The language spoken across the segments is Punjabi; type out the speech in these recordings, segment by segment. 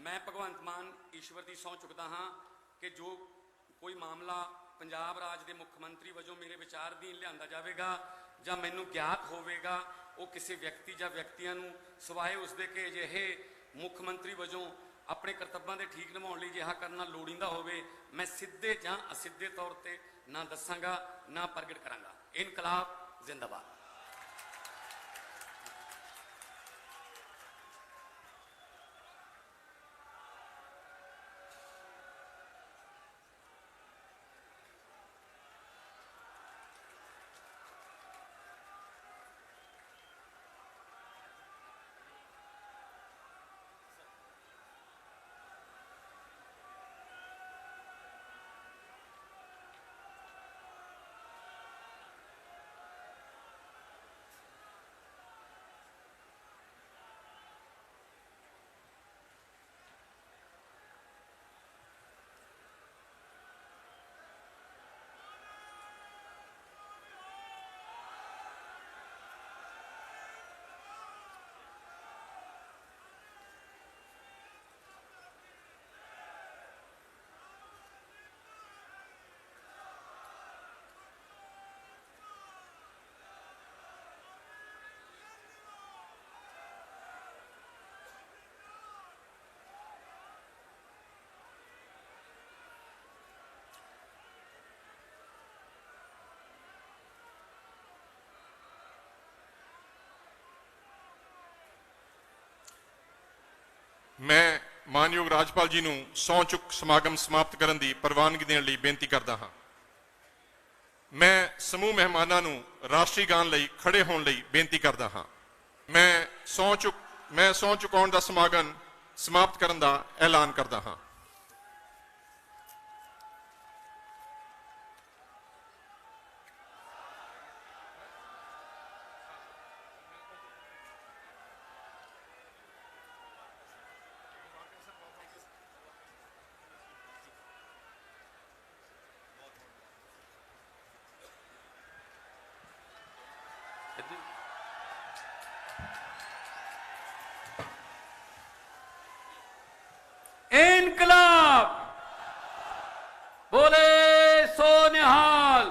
ਮੈਂ ਭਗਵੰਤ ਮਾਨ ਈਸ਼ਵਰ ਦੀ ਸਹੁੰ ਚੁੱਕਦਾ ਹਾਂ ਕਿ ਜੋ ਕੋਈ ਮਾਮਲਾ ਪੰਜਾਬ ਰਾਜ ਦੇ ਮੁੱਖ ਮੰਤਰੀ ਵਜੋਂ ਮੇਰੇ ਵਿਚਾਰ ਅਧੀਨ ਲਿਆਂਦਾ ਜਾਵੇਗਾ ਜਾਂ ਮੈਨੂੰ ਗਿਆਤ ਹੋਵੇਗਾ, ਉਹ ਕਿਸੇ ਵਿਅਕਤੀ ਜਾਂ ਵਿਅਕਤੀਆਂ ਨੂੰ ਸਿਵਾਏ ਉਸਦੇ ਕਿ ਅਜਿਹੇ ਮੁੱਖ ਮੰਤਰੀ ਵਜੋਂ ਆਪਣੇ ਕਰਤੱਵਾਂ ਦੇ ਠੀਕ ਨਿਭਾਉਣ ਲਈ ਜਿਹਾ ਕਰਨਾ ਲੋੜੀਂਦਾ ਹੋਵੇ, ਮੈਂ ਸਿੱਧੇ ਜਾਂ ਅਸਿੱਧੇ ਤੌਰ ਤੇ ਨਾ ਦੱਸਾਂਗਾ, ਨਾ ਪ੍ਰਗਟ ਕਰਾਂਗਾ। ਇਨਕਲਾਬ ਜ਼ਿੰਦਾਬਾਦ। ਮੈਂ ਮਾਨਯੋਗ ਰਾਜਪਾਲ ਜੀ ਨੂੰ ਸਹੁੰ ਚੁੱਕ ਸਮਾਗਮ ਸਮਾਪਤ ਕਰਨ ਦੀ ਪ੍ਰਵਾਨਗੀ ਦੇਣ ਲਈ ਬੇਨਤੀ ਕਰਦਾ ਹਾਂ। ਮੈਂ ਸਮੂਹ ਮਹਿਮਾਨਾਂ ਨੂੰ ਰਾਸ਼ਟਰੀ ਗਾਨ ਲਈ ਖੜੇ ਹੋਣ ਲਈ ਬੇਨਤੀ ਕਰਦਾ ਹਾਂ। ਮੈਂ ਸਹੁੰ ਚੁੱਕ, ਮੈਂ ਸਹੁੰ ਚੁਕਾਉਣ ਦਾ ਸਮਾਗਮ ਸਮਾਪਤ ਕਰਨ ਦਾ ਐਲਾਨ ਕਰਦਾ ਹਾਂ। ਇਨਕਲਾਬ। ਬੋਲੇ ਸੋ ਨਿਹਾਲ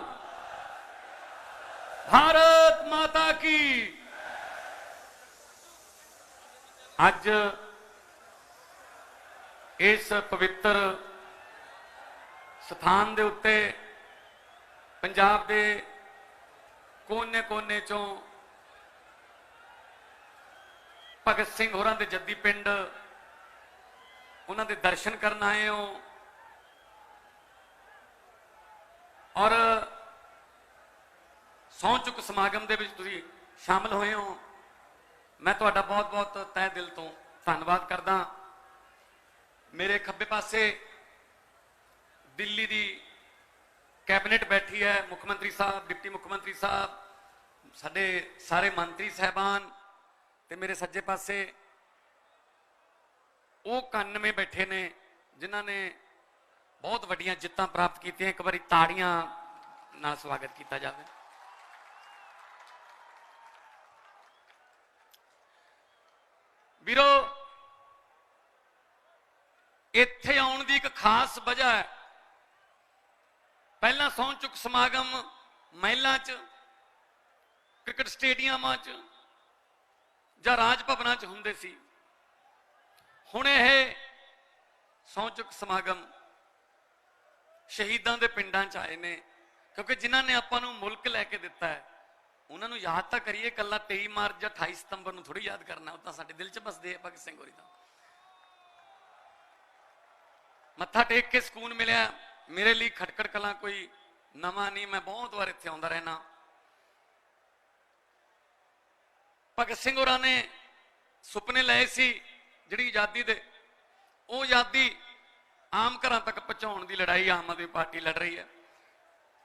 ਭਾਰਤ ਮਾਤਾ ਕੀ। ਅੱਜ ਇਸ ਪਵਿੱਤਰ ਸਥਾਨ ਦੇ ਉੱਤੇ ਪੰਜਾਬ ਦੇ ਕੋਨੇ-ਕੋਨੇ ਚੋਂ ਭਗਤ ਸਿੰਘ ਹੋਰਾਂ ਦੇ ਜੱਦੀ ਪਿੰਡ, ਉਹਨਾਂ ਦੇ ਦਰਸ਼ਨ ਕਰਨ ਆਏ ਹੋ। ਔਰ ਸਹੁੰ ਚੁੱਕ ਸਮਾਗਮ ਦੇ ਵਿੱਚ ਤੁਸੀਂ ਸ਼ਾਮਲ ਹੋਏ ਹੋ। ਮੈਂ ਤੁਹਾਡਾ ਬਹੁਤ-ਬਹੁਤ ਤਹਿ ਦਿਲ ਤੋਂ ਧੰਨਵਾਦ ਕਰਦਾ। ਮੇਰੇ ਖੱਬੇ ਪਾਸੇ ਦਿੱਲੀ ਦੀ ਕੈਬਨਿਟ ਬੈਠੀ ਹੈ, ਮੁੱਖ ਮੰਤਰੀ ਸਾਹਿਬ, ਡਿਪਟੀ ਮੁੱਖ ਮੰਤਰੀ ਸਾਹਿਬ, ਸਾਡੇ ਸਾਰੇ ਮੰਤਰੀ ਸਹਿਬਾਨ ਤੇ ਮੇਰੇ ਸੱਜੇ ਪਾਸੇ ਉਹ 91 ਬੈਠੇ ਨੇ, ਜਿਨ੍ਹਾਂ ਨੇ ਬਹੁਤ ਵੱਡੀਆਂ ਜਿੱਤਾਂ ਪ੍ਰਾਪਤ ਕੀਤੀਆਂ। ਇੱਕ ਵਾਰੀ ਤਾੜੀਆਂ ਨਾਲ ਸਵਾਗਤ ਕੀਤਾ ਜਾਵੇ। ਵੀਰੋ, ਇੱਥੇ ਆਉਣ ਦੀ ਇੱਕ ਖਾਸ ਵਜ੍ਹਾ ਹੈ। ਪਹਿਲਾਂ ਸੌਂ ਚੁੱਕ ਸਮਾਗਮ ਮਹਿਲਾਂ 'ਚ, ਕ੍ਰਿਕਟ ਸਟੇਡੀਅਮਾਂ 'ਚ ਜਾਂ ਰਾਜ ਭਵਨਾਂ 'ਚ ਹੁੰਦੇ ਸੀ। ਹੁਣ ਇਹ ਸਹੁੰ ਚੁੱਕ ਸਮਾਗਮ ਸ਼ਹੀਦਾਂ ਦੇ ਪਿੰਡਾਂ 'ਚ ਆਏ ਨੇ, ਕਿਉਂਕਿ ਜਿਨ੍ਹਾਂ ਨੇ ਆਪਾਂ ਨੂੰ ਮੁਲਕ ਲੈ ਕੇ ਦਿੱਤਾ ਹੈ, ਉਹਨਾਂ ਨੂੰ ਯਾਦ ਤਾਂ ਕਰੀਏ ਕੱਲਾ 23 ਮਾਰਚ ਜਾਂ 28 ਸਤੰਬਰ ਨੂੰ ਥੋੜੀ ਯਾਦ ਕਰਨਾ, ਉਹ ਤਾਂ ਸਾਡੇ ਦਿਲ 'ਚ ਬਸਦੇ ਆ ਭਗਤ ਸਿੰਘ ਹੋਰੀ ਦਾ। ਮੱਥਾ ਟੇਕ ਕੇ ਸਕੂਨ ਮਿਲਿਆ। ਮੇਰੇ ਲਈ ਖਟਕੜ ਕਲਾਂ ਕੋਈ ਨਵਾਂ ਨਹੀਂ, ਮੈਂ ਬਹੁਤ ਵਾਰ ਇੱਥੇ ਆਉਂਦਾ ਰਹਿਣਾ ਭਗਤ ਸਿੰਘ ਹੋਰਾਂ ਨੇ ਸੁਪਨੇ ਲਏ ਸੀ ਜਿਹੜੀ ਆਜ਼ਾਦੀ ਦੇ। ਉਹ ਆਜ਼ਾਦੀ ਆਮ ਘਰਾਂ ਤੱਕ ਪਹੁੰਚਾਉਣ ਦੀ ਲੜਾਈ ਆਮ ਆਦਮੀ ਪਾਰਟੀ ਲੜ ਰਹੀ ਹੈ।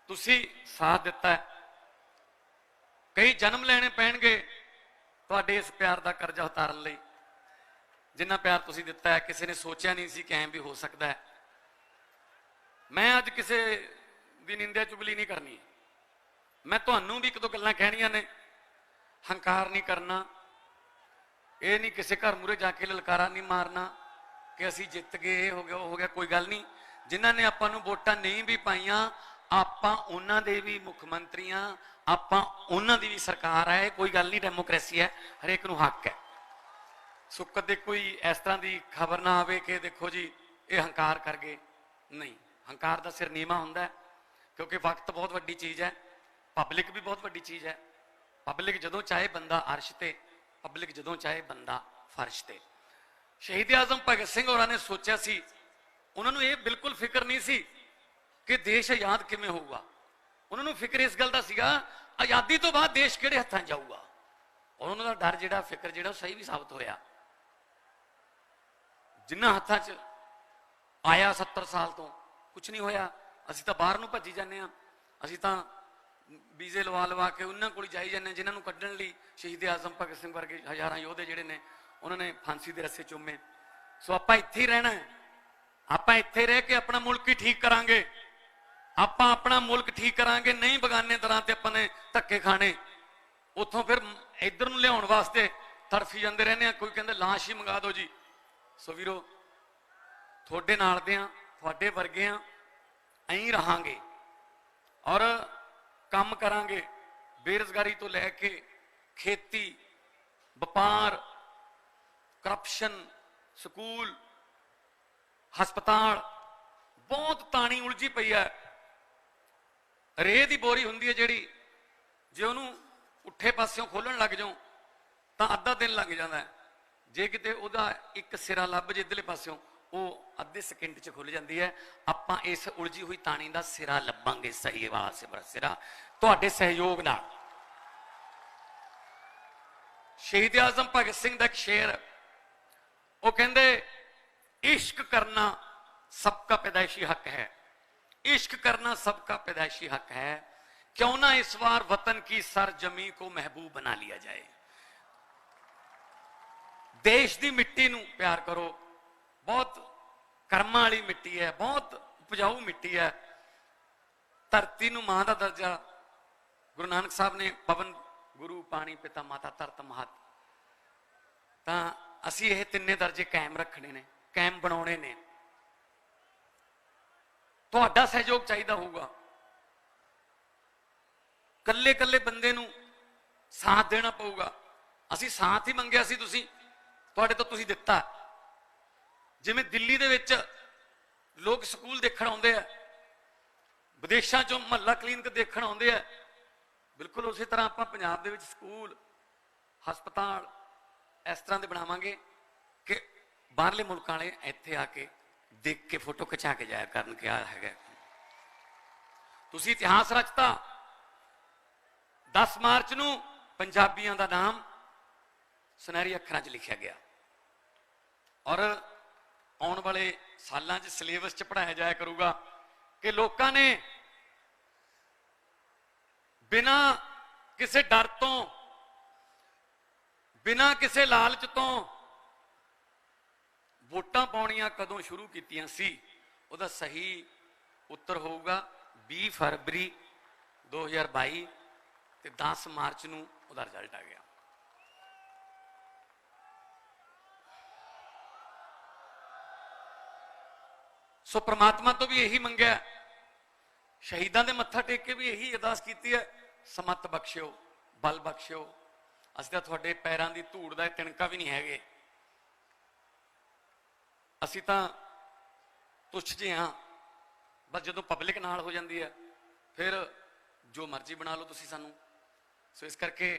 ਤੁਸੀਂ ਸਾਥ ਦਿੱਤਾ ਕਈ ਜਨਮ ਲੈਣੇ ਪੈਣਗੇ ਤੁਹਾਡੇ ਇਸ ਪਿਆਰ ਦਾ ਕਰਜ਼ਾ ਉਤਾਰਨ ਲਈ। ਜਿੰਨਾ ਪਿਆਰ ਤੁਸੀਂ ਦਿੱਤਾ ਹੈ, ਕਿਸੇ ਨੇ ਸੋਚਿਆ ਨਹੀਂ ਸੀ ਕਿ ਐਂ ਵੀ ਹੋ ਸਕਦਾ ਹੈ। ਮੈਂ ਅੱਜ ਕਿਸੇ ਦੀ ਨਿੰਦਿਆ ਚੁਗਲੀ ਨਹੀਂ ਕਰਨੀ। ਮੈਂ ਤੁਹਾਨੂੰ ਵੀ ਇੱਕ ਦੋ ਗੱਲਾਂ ਕਹਿਣੀਆਂ ਨੇ। ਹੰਕਾਰ ਨਹੀਂ ਕਰਨਾ। ਇਹ ਨਹੀਂ ਕਿਸੇ ਘਰ ਮੂਰੇ ਜਾ ਕੇ ਲਲਕਾਰਾ ਨਹੀਂ ਮਾਰਨਾ ਕਿ ਅਸੀਂ ਜਿੱਤ ਗਏ, ਇਹ ਹੋ ਗਿਆ, ਉਹ ਹੋ ਗਿਆ, ਕੋਈ ਗੱਲ ਨਹੀਂ। ਜਿਨ੍ਹਾਂ ਨੇ ਆਪਾਂ ਨੂੰ ਵੋਟਾਂ ਨਹੀਂ ਵੀ ਪਾਈਆਂ, ਆਪਾਂ ਉਹਨਾਂ ਦੇ ਵੀ ਮੁੱਖ ਮੰਤਰੀਆਂ, ਆਪਾਂ ਉਹਨਾਂ ਦੀ ਵੀ ਸਰਕਾਰ ਹੈ, ਇਹ ਕੋਈ ਗੱਲ ਨਹੀਂ, ਡੈਮੋਕ੍ਰੇਸੀ ਹੈ, ਹਰੇਕ ਨੂੰ ਹੱਕ ਹੈ। ਸੋ ਕਦੇ ਕੋਈ ਇਸ ਤਰ੍ਹਾਂ ਦੀ ਖਬਰ ਨਾ ਆਵੇ ਕਿ ਦੇਖੋ ਜੀ, ਇਹ ਹੰਕਾਰ ਕਰ ਗਏ। ਨਹੀਂ। ਹੰਕਾਰ ਦਾ ਸਿਰ ਨੀਵਾ ਹੁੰਦਾ ਕਿਉਂਕਿ ਵਕਤ ਬਹੁਤ ਵੱਡੀ ਚੀਜ਼ ਹੈ ਪਬਲਿਕ ਵੀ ਬਹੁਤ ਵੱਡੀ ਚੀਜ਼ ਹੈ। ਪਬਲਿਕ ਜਦੋਂ ਚਾਹੇ ਬੰਦਾ ਅਰਸ਼ ਤੇ ਪਬਲਿਕ ਜਦੋਂ ਚਾਹੇ ਬੰਦਾ ਫਰਸ਼ ਤੇ। ਸ਼ਹੀਦ ਆਜ਼ਮ ਭਗਤ ਸਿੰਘ ਹੋਰਾਂ ਨੇ ਸੋਚਿਆ ਸੀ, ਉਹਨਾਂ ਨੂੰ ਇਹ ਬਿਲਕੁਲ ਫਿਕਰ ਨਹੀਂ ਸੀ ਕਿ ਦੇਸ਼ ਆਜ਼ਾਦ ਕਿਵੇਂ ਹੋਊਗਾ। ਉਹਨਾਂ ਨੂੰ ਫਿਕਰ ਇਸ ਗੱਲ ਦਾ ਸੀਗਾ, ਆਜ਼ਾਦੀ ਤੋਂ ਬਾਅਦ ਦੇਸ਼ ਕਿਹੜੇ ਹੱਥਾਂ 'ਚ ਜਾਊਗਾ? ਔਰ ਉਹਨਾਂ ਦਾ ਡਰ ਜਿਹੜਾ, ਫਿਕਰ ਜਿਹੜਾ ਉਹ ਸਹੀ ਵੀ ਸਾਬਤ ਹੋਇਆ। ਜਿੰਨਾ ਹੱਥਾਂ 'ਚ ਆਇਆ 70 ਸਾਲ ਤੋਂ ਕੁਝ ਨਹੀਂ ਹੋਇਆ। ਅਸੀਂ ਤਾਂ ਬਾਹਰ ਨੂੰ ਭੱਜੀ ਜਾਂਦੇ ਆ ਅਸੀਂ ਤਾਂ ਵੀਜ਼ੇ ਲਵਾ ਲਵਾ ਕੇ ਉਹਨਾਂ ਕੋਲ ਜਾਈ ਜਾਂਦੇ ਹਾਂ, ਜਿਨ੍ਹਾਂ ਨੂੰ ਕੱਢਣ ਲਈ ਸ਼ਹੀਦ ਆਜ਼ਮ ਭਗਤ ਸਿੰਘ ਵਰਗੇ ਹਜ਼ਾਰਾਂ ਯੋਧੇ ਜਿਹੜੇ ਨੇ ਉਹਨਾਂ ਨੇ ਫਾਂਸੀ ਦੇ ਰੱਸੇ ਚੁੰਮੇ। ਸੋ ਆਪਾਂ ਇੱਥੇ ਹੀ ਰਹਿਣਾ ਹੈ। ਆਪਾਂ ਇੱਥੇ ਰਹਿ ਕੇ ਆਪਣਾ ਮੁਲਕ ਹੀ ਠੀਕ ਕਰਾਂਗੇ। ਆਪਾਂ ਆਪਣਾ ਮੁਲਕ ਠੀਕ ਕਰਾਂਗੇ ਨਹੀਂ ਬਗਾਨੇ ਤਰ੍ਹਾਂ ਤੇ ਆਪਾਂ ਨੇ ਧੱਕੇ ਖਾਣੇ। ਉੱਥੋਂ ਫਿਰ ਇੱਧਰ ਨੂੰ ਲਿਆਉਣ ਵਾਸਤੇ ਤੜਫੀ ਜਾਂਦੇ ਰਹਿੰਦੇ ਆ ਕੋਈ ਕਹਿੰਦੇ ਲਾਸ਼ ਹੀ ਮੰਗਾ ਦਿਓ ਜੀ। ਸੋ ਵੀਰੋ ਤੁਹਾਡੇ ਨਾਲ ਦੇ ਆ ਤੁਹਾਡੇ ਵਰਗੇ ਆ, ਐਂ ਰਹਾਂਗੇ ਔਰ ਕੰਮ ਕਰਾਂਗੇ, ਬੇਰੁਜ਼ਗਾਰੀ ਤੋਂ ਲੈ ਕੇ ਖੇਤੀ, ਵਪਾਰ ਕਰਪਸ਼ਨ ਸਕੂਲ, ਹਸਪਤਾਲ, ਬਹੁਤ ਤਾਣੀ ਉਲਝੀ ਪਈ ਹੈ ਰੇਹ ਦੀ ਬੋਰੀ ਹੁੰਦੀ ਹੈ ਜਿਹੜੀ, ਜੇ ਉਹਨੂੰ ਉੱਠੇ ਪਾਸਿਓਂ ਖੋਲਣ ਲੱਗ ਜਾਓ ਤਾਂ ਅੱਧਾ ਦਿਨ ਲੱਗ ਜਾਂਦਾ ਜੇ ਕਿਤੇ ਉਹਦਾ ਇੱਕ ਸਿਰਾ ਲੱਭ ਜੇ ਇਧਰਲੇ ਪਾਸਿਓਂ, ਉਹ ਅੱਧੇ ਸਕਿੰਟ 'ਚ ਖੁੱਲ ਜਾਂਦੀ ਹੈ ਆਪਾਂ ਇਸ ਉਲਝੀ ਹੋਈ ਤਾਣੀ ਦਾ ਸਿਰਾ ਲੱਭਾਂਗੇ ਸਹੀ ਵਾਲਾ ਸਿਰਾ ਸਿਰਾ ਤੁਹਾਡੇ ਸਹਿਯੋਗ ਨਾਲ ਸ਼ਹੀਦ ਆਜ਼ਮ ਭਗਤ ਸਿੰਘ ਦਾ ਇੱਕ ਸ਼ੇਰ ਉਹ ਕਹਿੰਦੇ इश्क करना सबका पैदाइशी हक है इश्क करना सबका पैदाइशी हक है क्यों ना इस बार वतन की सरजमी को महबूब बना लिया जाए ਦੇਸ਼ ਦੀ ਮਿੱਟੀ ਨੂੰ ਪਿਆਰ ਕਰੋ ਬਹੁਤ ਕਰਮਾਂ ਵਾਲੀ ਮਿੱਟੀ ਹੈ, ਬਹੁਤ ਉਪਜਾਊ ਮਿੱਟੀ ਹੈ। ਧਰਤੀ ਨੂੰ ਮਾਂ ਦਾ ਦਰਜਾ। ਗੁਰੂ ਨਾਨਕ ਸਾਹਿਬ ਨੇ ਪਵਨ ਗੁਰੂ ਪਾਣੀ ਪਿਤਾ ਮਾਤਾ ਧਰਤ ਮਹਤ। ਤਾਂ ਅਸੀਂ ਇਹ ਤਿੰਨੇ ਦਰਜੇ ਕਾਇਮ ਰੱਖਣੇ ਨੇ, ਕਾਇਮ ਬਣਾਉਣੇ ਨੇ। ਤੁਹਾਡਾ ਸਹਿਯੋਗ ਚਾਹੀਦਾ ਹੋਊਗਾ। ਕੱਲੇ ਕੱਲੇ ਬੰਦੇ ਨੂੰ ਸਾਥ ਦੇਣਾ ਪਊਗਾ। ਅਸੀਂ ਸਾਥ ਹੀ ਮੰਗਿਆ ਸੀ ਤੁਸੀਂ, ਤੁਹਾਡੇ ਤੋਂ ਤੁਸੀਂ ਦਿੱਤਾ। ਜਿਵੇਂ ਦਿੱਲੀ ਦੇ ਵਿੱਚ ਲੋਕ ਸਕੂਲ ਦੇਖਣ ਆਉਂਦੇ ਆ, ਵਿਦੇਸ਼ਾਂ ਚੋਂ ਮਹੱਲਾ ਕਲੀਨਿਕ ਦੇਖਣ ਆਉਂਦੇ ਆ, ਬਿਲਕੁਲ ਉਸੇ ਤਰ੍ਹਾਂ ਆਪਾਂ ਪੰਜਾਬ ਦੇ ਵਿੱਚ ਸਕੂਲ, ਹਸਪਤਾਲ ਇਸ ਤਰ੍ਹਾਂ ਦੇ ਬਣਾਵਾਂਗੇ ਕਿ ਬਾਹਰਲੇ ਮੁਲਕਾਂ ਵਾਲੇ ਇੱਥੇ ਆ ਕੇ ਦੇਖ ਕੇ ਫੋਟੋ ਖਿਚਾ ਕੇ ਜਾਇਆ ਕਰਨ ਕਿ ਆ ਹੈਗਾ। ਤੁਸੀਂ ਇਤਿਹਾਸ ਰਚਤਾ 10 ਮਾਰਚ ਨੂੰ ਪੰਜਾਬੀਆਂ ਦਾ ਨਾਮ ਸੁਨਹਿਰੀ ਅੱਖਰਾਂ 'ਚ ਲਿਖਿਆ ਗਿਆ। ਔਰ ਆਉਣ ਵਾਲੇ ਸਾਲਾਂ 'ਚ ਸਿਲੇਬਸ 'ਚ ਪੜਾਇਆ ਜਾਇਆ ਕਰੂਗਾ ਕਿ ਲੋਕਾਂ ਨੇ ਬਿਨਾ ਕਿਸੇ ਡਰ ਤੋਂ, ਬਿਨਾ ਕਿਸੇ ਲਾਲਚ ਤੋਂ ਵੋਟਾਂ ਪਾਉਣੀਆਂ ਕਦੋਂ ਸ਼ੁਰੂ ਕੀਤੀਆਂ ਸੀ? ਉਹਦਾ ਸਹੀ ਉੱਤਰ ਹੋਊਗਾ 20 ਫਰਵਰੀ 2022 ਤੇ 10 ਮਾਰਚ ਨੂੰ ਉਹਦਾ ਰਿਜ਼ਲਟ ਆ ਗਿਆ। ਸੋ ਪ੍ਰਮਾਤਮਾ ਤੋਂ ਵੀ ਇਹੀ ਮੰਗਿਆ ਸ਼ਹੀਦਾਂ ਦੇ ਮੱਥਾ ਟੇਕ ਕੇ ਵੀ ਇਹੀ ਅਰਦਾਸ ਕੀਤੀ ਹੈ, ਸਮਤ ਬਖਸ਼ਿਓ, ਬਲ ਬਖਸ਼ਿਓ। ਅਸੀਂ ਤਾਂ ਤੁਹਾਡੇ ਪੈਰਾਂ ਦੀ ਧੂੜ ਦਾ ਤਿਣਕਾ ਵੀ ਨਹੀਂ ਹੈਗੇ। ਅਸੀਂ ਤਾਂ ਤੁੱਛ ਜਿਹੇ ਹਾਂ, ਬਸ ਜਦੋਂ ਪਬਲਿਕ ਨਾਲ ਹੋ ਜਾਂਦੀ ਹੈ, ਫਿਰ ਜੋ ਮਰਜ਼ੀ ਬਣਾ ਲਓ ਤੁਸੀਂ ਸਾਨੂੰ। ਸੋ ਇਸ ਕਰਕੇ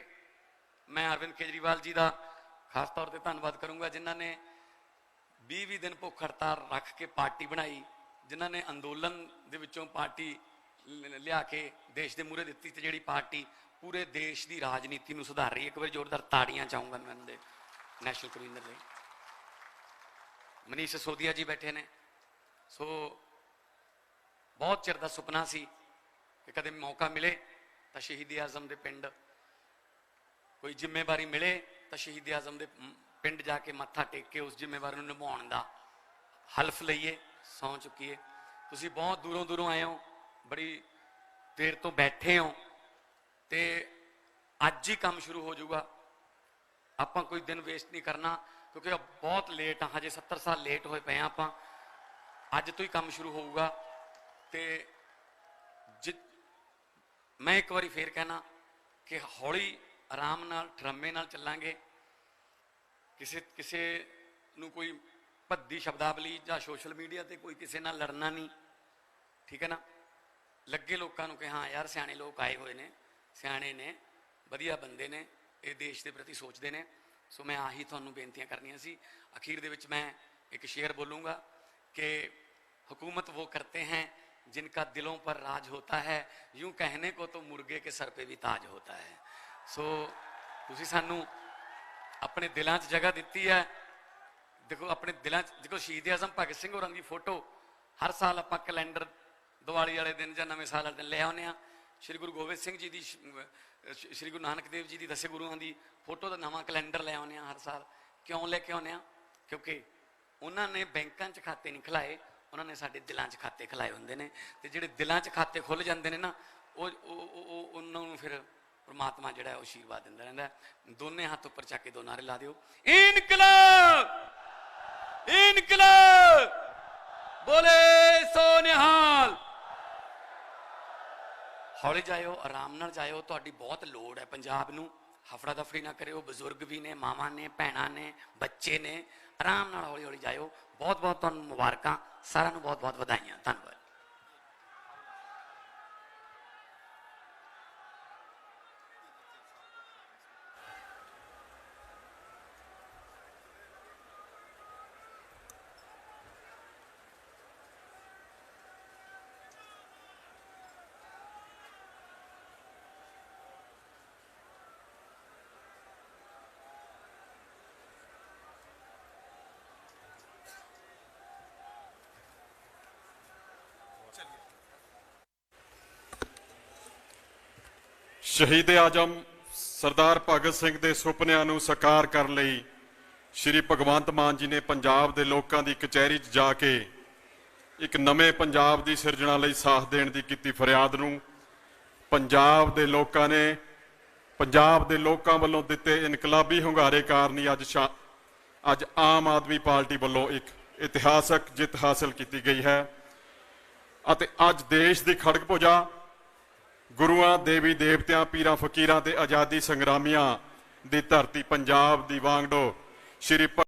ਮੈਂ ਅਰਵਿੰਦ ਕੇਜਰੀਵਾਲ ਜੀ ਦਾ ਖਾਸ ਤੌਰ ਤੇ ਧੰਨਵਾਦ ਕਰੂੰਗਾ, ਜਿਨ੍ਹਾਂ ਨੇ 20-20 ਦਿਨ ਭੁੱਖ ਹੜਤਾਲ ਰੱਖ ਕੇ ਪਾਰਟੀ ਬਣਾਈ, ਜਿਨ੍ਹਾਂ ਨੇ ਅੰਦੋਲਨ ਦੇ ਵਿੱਚੋਂ ਪਾਰਟੀ ਲਿਆ ਕੇ ਦੇਸ਼ ਦੇ ਮੂਹਰੇ ਦਿੱਤੀ ਤੇ ਜਿਹੜੀ ਪਾਰਟੀ ਪੂਰੇ ਦੇਸ਼ ਦੀ ਰਾਜਨੀਤੀ ਨੂੰ ਸੁਧਾਰ ਰਹੀ ਹੈ। ਇੱਕ ਵਾਰ ਜ਼ੋਰਦਾਰ ਤਾੜੀਆਂ ਚਾਹੂੰਗਾ ਮੈਂ ਇਹਨਾਂ ਦੇ ਨੈਸ਼ਨਲ ਕਨਵੀਨਰ ਲਈ। ਮਨੀਸ਼ ਸੋਦੀਆ ਜੀ ਬੈਠੇ ਨੇ। ਸੋ ਬਹੁਤ ਚਿਰ ਦਾ ਸੁਪਨਾ ਸੀ ਕਿ ਕਦੇ ਮੌਕਾ ਮਿਲੇ ਤਾਂ ਸ਼ਹੀਦ ਆਜ਼ਮ ਦੇ ਪਿੰਡ, ਕੋਈ ਜ਼ਿੰਮੇਵਾਰੀ ਮਿਲੇ ਤਾਂ ਸ਼ਹੀਦ ਆਜ਼ਮ ਦੇ ਪਿੰਡ ਜਾ ਕੇ ਮੱਥਾ ਟੇਕ ਕੇ ਉਸ ਜ਼ਿੰਮੇਵਾਰੀ ਨੂੰ ਨਿਭਾਉਣ ਦਾ ਹਲਫ ਲਈਏ, ਸੌਂ ਚੁੱਕੀਏ। ਤੁਸੀਂ ਬਹੁਤ ਦੂਰੋਂ ਦੂਰੋਂ ਆਏ ਹੋ, ਬੜੀ ਦੇਰ ਤੋਂ ਬੈਠੇ ਹੋ ਤੇ ਅੱਜ ਹੀ ਕੰਮ ਸ਼ੁਰੂ ਹੋ ਜਾਊਗਾ। ਆਪਾਂ ਕੋਈ ਦਿਨ ਵੇਸਟ ਨਹੀਂ ਕਰਨਾ, ਕਿਉਂਕਿ ਬਹੁਤ ਲੇਟ ਆ, ਹਜੇ 70 ਸਾਲ ਲੇਟ ਹੋਏ ਪਏ ਆ ਆਪਾਂ। ਅੱਜ ਤੋਂ ਹੀ ਕੰਮ ਸ਼ੁਰੂ ਹੋਊਗਾ ਤੇ ਜਿ- ਮੈਂ ਇੱਕ ਵਾਰੀ ਫੇਰ ਕਹਿਣਾ ਕਿ ਹੌਲੀ ਆਰਾਮ ਨਾਲ, ਠਰਮੇ ਨਾਲ ਚੱਲਾਂਗੇ। ਕਿਸੇ ਕਿਸੇ ਨੂੰ ਕੋਈ ਭੱਦੀ ਸ਼ਬਦਾਵਲੀ ਜਾਂ ਸੋਸ਼ਲ ਮੀਡੀਆ ਤੇ ਕੋਈ ਕਿਸੇ ਨਾਲ ਲੜਨਾ ਨਹੀਂ ਠੀਕ ਹੈ ਨਾ ਲੱਗੇ ਲੋਕਾਂ ਨੂੰ ਕਿ ਹਾਂ ਯਾਰ ਸਿਆਣੇ ਲੋਕ ਆਏ ਹੋਏ ਨੇ ਸਿਆਣੇ ਨੇ ਵਧੀਆ ਬੰਦੇ ਨੇ ਇਹ ਦੇਸ਼ ਦੇ ਪ੍ਰਤੀ ਸੋਚਦੇ ਨੇ ਸੋ ਮੈਂ ਆਹੀ ਤੁਹਾਨੂੰ ਬੇਨਤੀਆਂ ਕਰਨੀਆਂ ਸੀ ਅਖੀਰ ਦੇ ਵਿੱਚ ਮੈਂ ਇੱਕ ਸ਼ੇਰ ਬੋਲੂੰਗਾ ਕਿ हुकूमत वो करते हैं जिनका दिलों पर राज होता है यूं कहने को तो मुर्गे के सर पे भी ताज होता है ਸੋ ਤੁਸੀਂ ਸਾਨੂੰ ਆਪਣੇ ਦਿਲਾਂ 'ਚ ਜਗ੍ਹਾ ਦਿੱਤੀ ਹੈ। ਦੇਖੋ, ਆਪਣੇ ਦਿਲਾਂ 'ਚ, ਦੇਖੋ, ਸ਼ਹੀਦ ਆਜ਼ਮ ਭਗਤ ਸਿੰਘ ਹੋਰਾਂ ਦੀ ਫੋਟੋ ਹਰ ਸਾਲ ਆਪਾਂ ਕੈਲੰਡਰ ਦੀਵਾਲੀ ਵਾਲੇ ਦਿਨ ਜਾਂ ਨਵੇਂ ਸਾਲ ਵਾਲੇ ਦਿਨ ਲੈ ਆਉਂਦੇ ਆ ਸ਼੍ਰੀ ਗੁਰੂ ਗੋਬਿੰਦ ਸਿੰਘ ਜੀ ਦੀ ਸ਼੍ਰੀ ਗੁਰੂ ਨਾਨਕ ਦੇਵ ਜੀ ਦੀ ਦਸੇ ਗੁਰੂਆਂ ਦੀ ਫੋਟੋ ਦਾ ਨਵਾਂ ਕੈਲੰਡਰ ਲੈ ਆਉਂਦੇ ਆ ਹਰ ਸਾਲ। ਕਿਉਂ ਲੈ ਕੇ ਆਉਂਦੇ ਆ ਕਿਉਂਕਿ ਉਹਨਾਂ ਨੇ ਬੈਂਕਾਂ 'ਚ ਖਾਤੇ ਨਹੀਂ ਖਲਾਏ, ਉਹਨਾਂ ਨੇ ਸਾਡੇ ਦਿਲਾਂ 'ਚ ਖਾਤੇ ਖਲਾਏ ਹੁੰਦੇ ਨੇ। ਤੇ ਜਿਹੜੇ ਦਿਲਾਂ 'ਚ ਖਾਤੇ ਖੁੱਲ ਜਾਂਦੇ ਨੇ ਨਾ ਉਹ- ਉਹ ਉਹਨਾਂ ਨੂੰ ਫਿਰ ਪ੍ਰਮਾਤਮਾ ਜਿਹੜਾ ਹੈ ਉਹ ਆਸ਼ੀਰਵਾਦ ਦਿੰਦਾ ਰਹਿੰਦਾ ਦੋਨੇ ਹੱਥ ਉੱਪਰ ਚੱਕ ਕੇ ਦੋ ਨਾਰੇ ਲਾ ਦਿਓ। ਇਨਕਲਾਬ! ਇਨਕਲਾਬ! ਬੋਲੇ ਸੋ ਨਿਹਾਲ ਹੌਲੀ ਜਾਇਓ, ਆਰਾਮ ਨਾਲ ਜਾਇਓ। ਤੁਹਾਡੀ ਬਹੁਤ ਲੋੜ ਹੈ ਪੰਜਾਬ ਨੂੰ। ਹਫੜਾ ਦਫੜੀ ਨਾ ਕਰਿਓ। ਬਜ਼ੁਰਗ ਵੀ ਨੇ, ਮਾਵਾਂ ਨੇ, ਭੈਣਾਂ ਨੇ, ਬੱਚੇ ਨੇ। ਆਰਾਮ ਨਾਲ ਹੌਲੀ ਹੌਲੀ ਜਾਇਓ। ਬਹੁਤ ਬਹੁਤ ਤੁਹਾਨੂੰ ਮੁਬਾਰਕਾਂ। ਸਾਰਿਆਂ ਨੂੰ ਬਹੁਤ ਬਹੁਤ ਵਧਾਈਆਂ। ਧੰਨਵਾਦ। ਸ਼ਹੀਦ ਆਜਮ ਸਰਦਾਰ ਭਗਤ ਸਿੰਘ ਦੇ ਸੁਪਨਿਆਂ ਨੂੰ ਸਾਕਾਰ ਕਰਨ ਲਈ ਸ਼੍ਰੀ ਭਗਵੰਤ ਮਾਨ ਜੀ ਨੇ ਪੰਜਾਬ ਦੇ ਲੋਕਾਂ ਦੀ ਕਚਹਿਰੀ 'ਚ ਜਾ ਕੇ ਇੱਕ ਨਵੇਂ ਪੰਜਾਬ ਦੀ ਸਿਰਜਣਾ ਲਈ ਸਾਥ ਦੇਣ ਦੀ ਕੀਤੀ ਫਰਿਆਦ ਨੂੰ ਪੰਜਾਬ ਦੇ ਲੋਕਾਂ ਨੇ, ਪੰਜਾਬ ਦੇ ਲੋਕਾਂ ਵੱਲੋਂ ਦਿੱਤੇ ਇਨਕਲਾਬੀ ਹੁੰਗਾਰੇ ਕਾਰਨ ਹੀ ਅੱਜ ਸ਼ਾ- ਅੱਜ ਆਮ ਆਦਮੀ ਪਾਰਟੀ ਵੱਲੋਂ ਇੱਕ ਇਤਿਹਾਸਕ ਜਿੱਤ ਹਾਸਲ ਕੀਤੀ ਗਈ ਹੈ ਅਤੇ ਅੱਜ ਦੇਸ਼ ਦੀ ਖੜਗ ਭੁਜਾ ਗੁਰੂਆਂ ਦੇਵੀ ਦੇਵਤਿਆਂ ਪੀਰਾਂ ਫਕੀਰਾਂ ਤੇ ਆਜ਼ਾਦੀ ਸੰਗਰਾਮੀਆਂ ਦੀ ਧਰਤੀ ਪੰਜਾਬ ਦੀ ਵਾਂਗਡੋ ਸ਼੍ਰੀ